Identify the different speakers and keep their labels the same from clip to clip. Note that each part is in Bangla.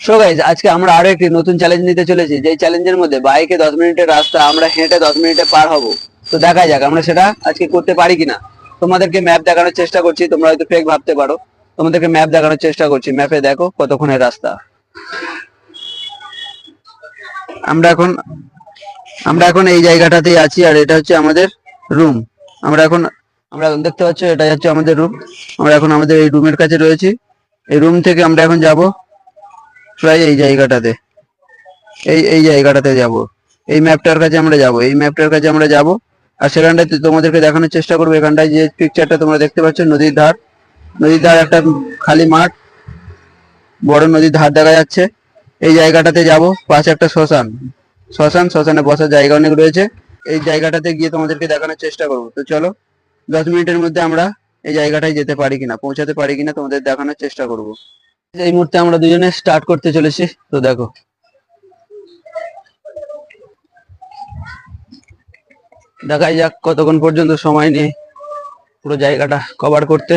Speaker 1: সো গাইজ আজকে আমরা আরও একটি নতুন চ্যালেঞ্জ নিতে চলেছি। যেই চ্যালেঞ্জের মধ্যে বাইকে দশ মিনিটের রাস্তা, আমরা হেঁটে দশ মিনিটে পার হব। তো দেখা যাক, আমরা সেটা আজকে করতে পারি কিনা। তোমাদেরকে ম্যাপ দেখানোর চেষ্টা করছি, তোমরা হয়তো ফেক ভাবতে পারো। তোমাদেরকে ম্যাপ দেখানোর চেষ্টা করছি ম্যাপে দেখো কতক্ষণের রাস্তা। আমরা এখন আমরা এখন এই জায়গাটাতেই আছি, আর এটা হচ্ছে আমাদের রুম আমরা এখন আমরা এখন দেখতে পাচ্ছ এটা হচ্ছে আমাদের রুম আমরা এখন আমাদের এই রুমের কাছে রয়েছি। এই রুম থেকে আমরা এখন যাব প্রায় এই জায়গাটাতে। এই এই জায়গাটাতে যাব। এই ম্যাপটার কাছে আমরা যাব। এই ম্যাপটার কাছে আমরা যাব আর সেখানটায় তোমাদেরকে দেখানোর চেষ্টা করব। এখানটায় যে পিকচারটা তোমরা দেখতে পাচ্ছ, নদীর ধার। নদীর ধার একটা খালি মাঠ। বড় নদীর ধার দেখা যাচ্ছে। এই জায়গাটাতে যাব। পাশে একটা শ্মশান। শ্মশান, শ্মশানে বসার জায়গা অনেক রয়েছে। এই জায়গাটাতে গিয়ে তোমাদেরকে দেখানোর চেষ্টা করব। তো চলো, দশ মিনিটের মধ্যে আমরা এই জায়গাটায় যেতে পারি কিনা, পৌঁছাতে পারি কিনা তোমাদের দেখানোর চেষ্টা করব। এই মুহূর্তে আমরা দুজনে স্টার্ট করতে চলেছি, তো দেখো। দেখাই যাক কতক্ষণ পর্যন্ত সময় নিয়ে পুরো জায়গাটা কভার করতে।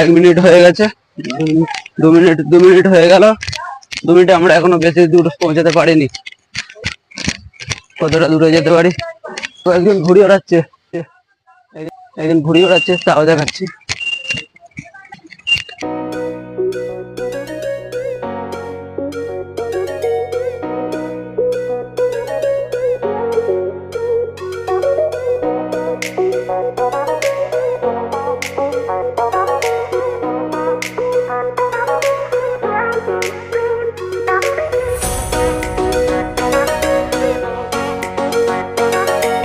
Speaker 1: এক মিনিট হয়ে গেছে। দু মিনিট দু মিনিট হয়ে গেল। দু মিনিটে আমরা এখনও বেশি দূর পৌঁছাতে পারিনি। কতটা দূরে যেতে পারি? তো একজন ঘুড়ি ওড়াচ্ছে। একদিন ঘুড়ি ওড়াচ্ছে, তাও দেখাচ্ছি।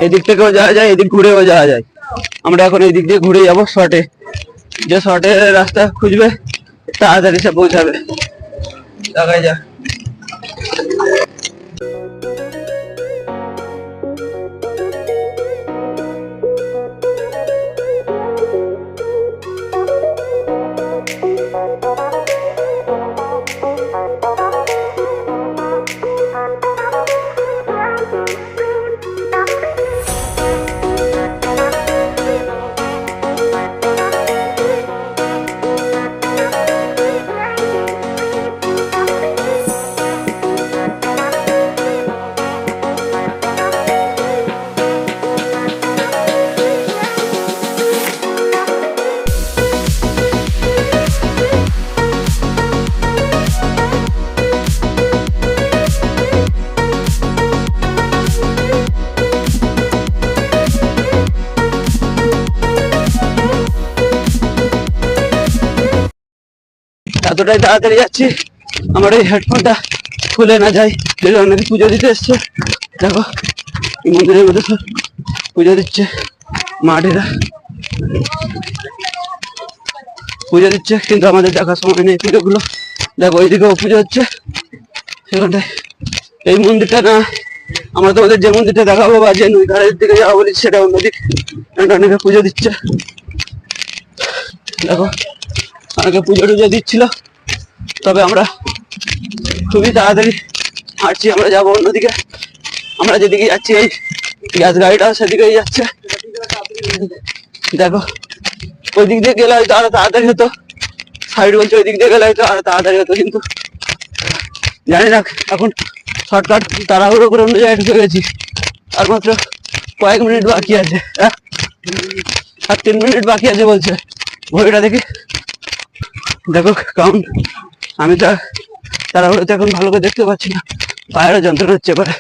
Speaker 1: এদিক থেকেও যাওয়া যায়, এদিক ঘুরেও যাওয়া যায়। আমরা এখন এদিক দিক দিয়ে ঘুরে যাব শর্টে যে শর্টে রাস্তা খুঁজবে, তাড়াতাড়ি সে পৌঁছাবে। দেখা যাক এতটাই তাড়াতাড়ি যাচ্ছি, আমার এই হেডফোনটা খুলে না দেখো অনেকে পুজো দিতে এসছে। দেখো মন্দিরের মধ্যে সব পুজো দিচ্ছে মাটিরা পুজো দিচ্ছে, কিন্তু আমাদের দেখার সময় নেই পুজোগুলো। দেখো ওইদিকেও পুজো হচ্ছে। সেখানটায় এই মন্দিরটা না, আমরা তোমাদের যে মন্দিরটা দেখাবো বা যে নদী ধারের দিকে যাব বলি, সেটা অন্যদিক। অনেকে পুজো দিচ্ছে। দেখো অনেকে পুজো টুজো দিচ্ছিল। তবে আমরা খুবই তাড়াতাড়ি হাঁটছি, আমরা যাব অন্যদিকে। আমরা যেদিকে যাচ্ছি, এই গ্যাস গাড়িটা সেদিকেই যাচ্ছে। দেখো ওই দিক দিয়ে গেলে হয়তো আরও তাড়াতাড়ি হতো। সাইড বলছে ওই দিক দিয়ে গেলে হয়তো আরও তাড়াতাড়ি হতো, কিন্তু জানি না, এখন শর্টকাট তাড়াহুড়ো করে অন্য জায়গায় ঢুকে গেছি। আর মাত্র কয়েক মিনিট বাকি আছে হ্যাঁ? আর তিন মিনিট বাকি আছে বলছে। ঘড়িটা দেখি। দেখো কারণ আমি তো তারা হয়তো এখন ভালো করে দেখতে পাচ্ছি না। পায়েরও যন্ত্রণা হচ্ছে এবারে।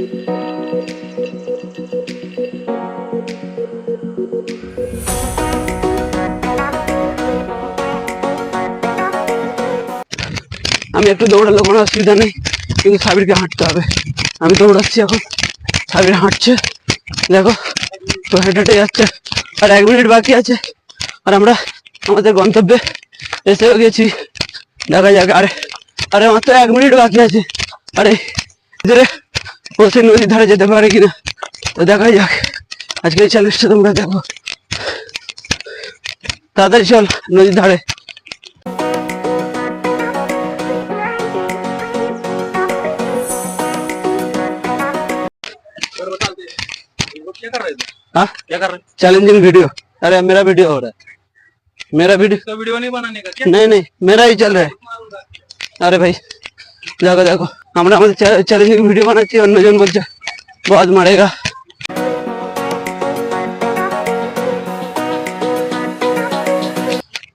Speaker 1: আমি একটু দৌড়ালে, কোনো অসুবিধা নেই। কিন্তু সাবিরকে হাঁটতে হবে। আমি দৌড়াচ্ছি এখন। সাবির হাঁটছে। দেখো, তো হেঁটে হেঁটে যাচ্ছে। আর এক মিনিট বাকি আছে। আর আমরা আমাদের গন্তব্যে এসেও গেছি। দেখা যাক। আরে আরে আমার তো এক মিনিট বাকি আছে। আরে পৌঁছে নদীর ধারে যেতে পারে কিনা তো দেখা যাক আজকে এই চ্যালেঞ্জটা তোমরা দেখো তাড়াতাড়ি চল নদীর ধারে
Speaker 2: क्या कर रहे थे
Speaker 1: हाँ
Speaker 2: क्या कर रहे
Speaker 1: चैलेंजिंग वीडियो अरे मेरा वीडियो हो रहा है मेरा वीडियो
Speaker 2: तो वीडियो नहीं बनाने का क्या
Speaker 1: नहीं नहीं मेरा ही चल रहा है अरे भाई দেখো দেখো আমরা আমাদের চ্যালেঞ্জিং ভিডিও বানাচ্ছি, অন্যজন বলছে, বদ মারেগা।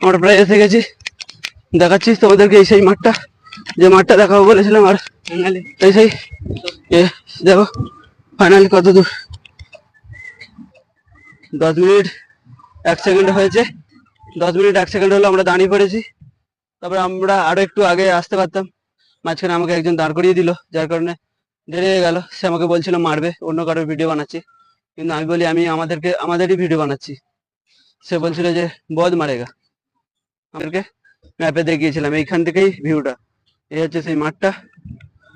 Speaker 1: আমরা প্রায় এসে গেছি। দেখাচ্ছি তোমাদেরকে এই সেই মাঠটা? যে মাঠটা দেখাবো বলেছিলাম আর এই সেই। দেখো ফাইনালি কত দূর। দশ মিনিট, এক সেকেন্ড হয়েছে। দশ মিনিট, এক সেকেন্ড হলো আমরা দাঁড়িয়ে পড়েছি। তারপরে আমরা আরও একটু আগে আসতে পারতাম। মাঝখানে আমাকে একজন দাঁড় করিয়ে দিল, যার কারণে দেরি হয়ে গেল। সে আমাকে বলছিল, মারবে, অন্য কারোর ভিডিও বানাচ্ছি। কিন্তু আমি বলি, আমি আমাদেরকে, আমাদেরই ভিডিও বানাচ্ছি। সে বলছিল যে, বদ মারেগা। আমাদেরকে ম্যাপে দেখিয়েছিলাম, এইখান থেকেই ভিউটা এই হচ্ছে সেই মাঠটা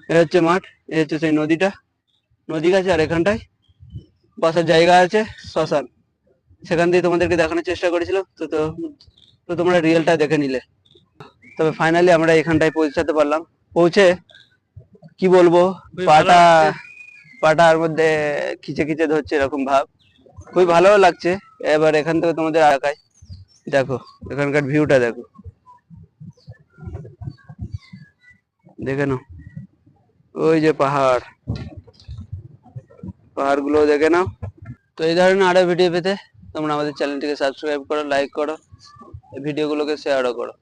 Speaker 1: এ হচ্ছে মাঠ এ হচ্ছে সেই নদীটা। নদী গেছে আর এখানটায় বসার জায়গা আছে শ্মশান। সেখান থেকে তোমাদেরকে দেখানোর চেষ্টা করেছিলাম, তো তো তোমরা রিয়েলটা দেখে নিলে। তবে ফাইনালি আমরা এখানটায় পৌঁছাতে পারলাম। পৌঁছে কি বলব? পাটা। পাটার মধ্যে খিচে খিচে ধরছে এরকম ভাব। খুবই ভালো লাগছে। এবার এখান থেকে তোমাদের এলাকায় দেখো এখানকার ভিউটা দেখো। দেখে নাও। ওই যে পাহাড়। পাহাড়গুলো দেখে নাও। তো এই ধরনের আরও ভিডিও পেতে তোমরা আমাদের চ্যানেলটিকে সাবস্ক্রাইব করো লাইক করো ভিডিওগুলোকে শেয়ারও করো।